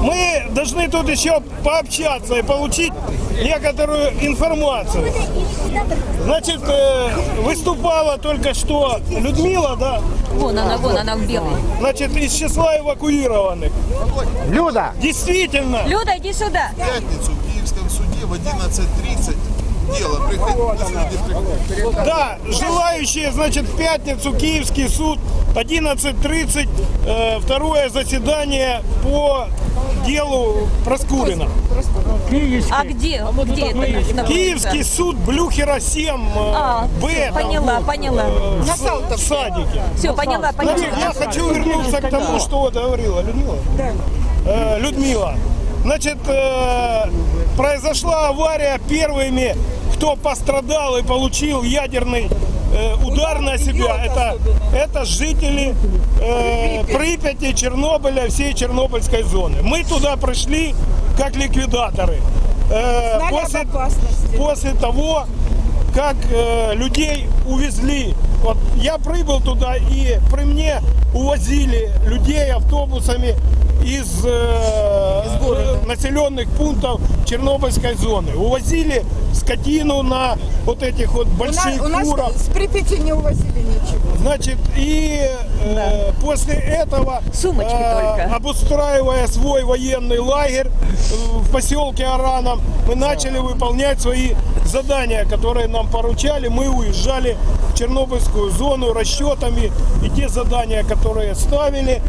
Мы должны тут еще пообщаться и получить некоторую информацию. Значит, э, выступала только что Людмила, да, Вон она, вон она в белой. значит, из числа эвакуированных. Люда! Действительно, Люда, иди сюда. В пятницу в Киевском суде в 11.30 дело. Приходите, да, желающие, значит, в пятницу Киевский суд 11.30, э, второе заседание по делу Проскурина. А где? Где это находится? Киевский суд Блюхера 7 э, А, Б. всё, там, поняла, вот, поняла. э, в, в садике. Все, поняла, Значит, поняла. я хочу вернуться к тому, что говорила Людмила. Э, Людмила. Значит, э, произошла авария первыми, кто пострадал и получил ядерный э, удар на себя. Это, это жители э, Припяти, Чернобыля, всей Чернобыльской зоны. Мы туда пришли как ликвидаторы. Э, Знали после, после того, как э, людей увезли. Вот я прибыл туда и при мне увозили людей автобусами из э, населенных пунктов Чернобыльской зоны. Увозили скотину на вот этих вот У нас, больших у нас с Припяти не увозили ничего. Значит, и э, после этого, Сумочки только. обустраивая свой военный лагерь э, в поселке Араном, мы начали выполнять свои задания, которые нам поручали. Мы уезжали в Чернобыльскую зону расчетами, и те задания, которые ставили,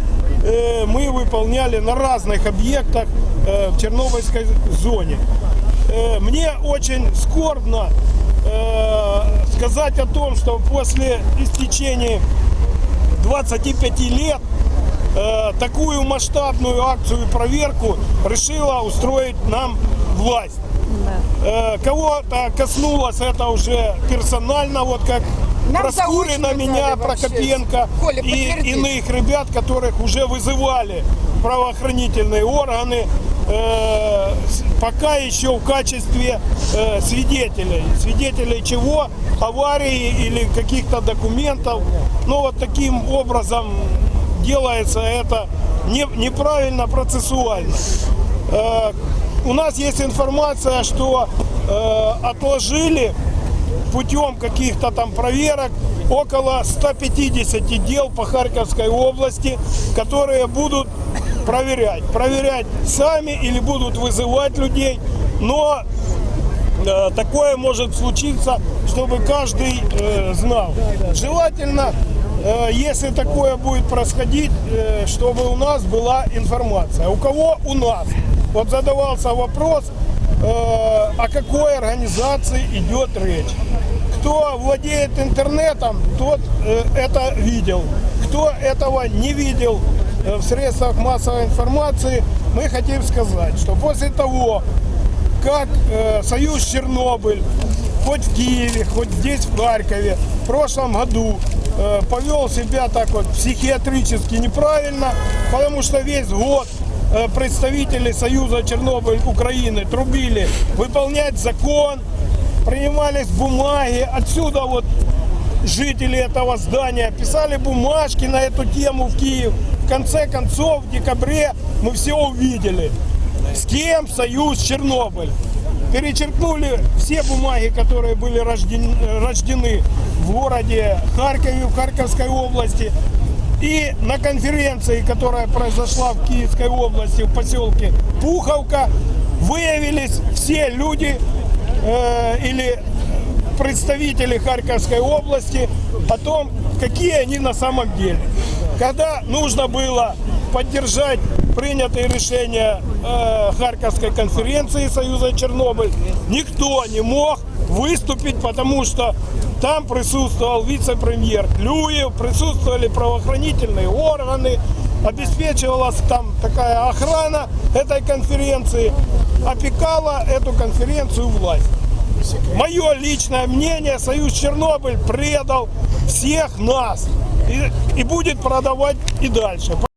э, мы выполняли на разных объектах э, в Чернобыльской зоне. Э, Мне очень скорбно э, сказать о том, что после истечения 25 лет э, такую масштабную акцию и проверку решила устроить нам власть. Э, Кого-то коснулось это уже персонально, вот как Нам Проскурина, меня. Прокопенко Коля, и подтверди. иных ребят, которых уже вызывали правоохранительные органы, э, пока еще в качестве э, свидетелей. Свидетелей чего? Аварии или каких-то документов. Ну вот таким образом делается это не- неправильно процессуально. Э, у нас есть информация, что э, отложили путем каких-то там проверок около 150 дел по Харьковской области, которые будут проверять. Проверять сами или будут вызывать людей. Но э, такое может случиться, чтобы каждый э, знал. Желательно, э, если такое будет происходить, э, чтобы у нас была информация. У кого у нас? Вот задавался вопрос, о какой организации идет речь. Кто владеет интернетом, тот э, это видел. Кто этого не видел э, в средствах массовой информации, мы хотим сказать, что после того, как э, Союз Чернобыль, хоть в Киеве, хоть здесь в Харькове, в прошлом году э, повел себя так вот психиатрически неправильно, потому что весь год э, представители Союза Чернобыль Украины трубили выполнять закон, принимались бумаги, отсюда вот жители этого здания писали бумажки на эту тему в Киев. В конце концов, в декабре мы все увидели, с кем союз Чернобыль. Перечеркнули все бумаги, которые были рожден- рождены в городе Харькове, в Харьковской области. И на конференции, которая произошла в Киевской области, в поселке Пуховка, выявились все люди э, или представители Харьковской области о том, какие они на самом деле. Когда нужно было поддержать принятые решения э, Харьковской конференции Союза Чернобыль, никто не мог выступить, потому что там присутствовал вице-премьер Клюев, присутствовали правоохранительные органы, обеспечивалась там такая охрана этой конференции, опекала эту конференцию власть. Мое личное мнение, Союз Чернобыль предал всех нас и, и будет продавать и дальше.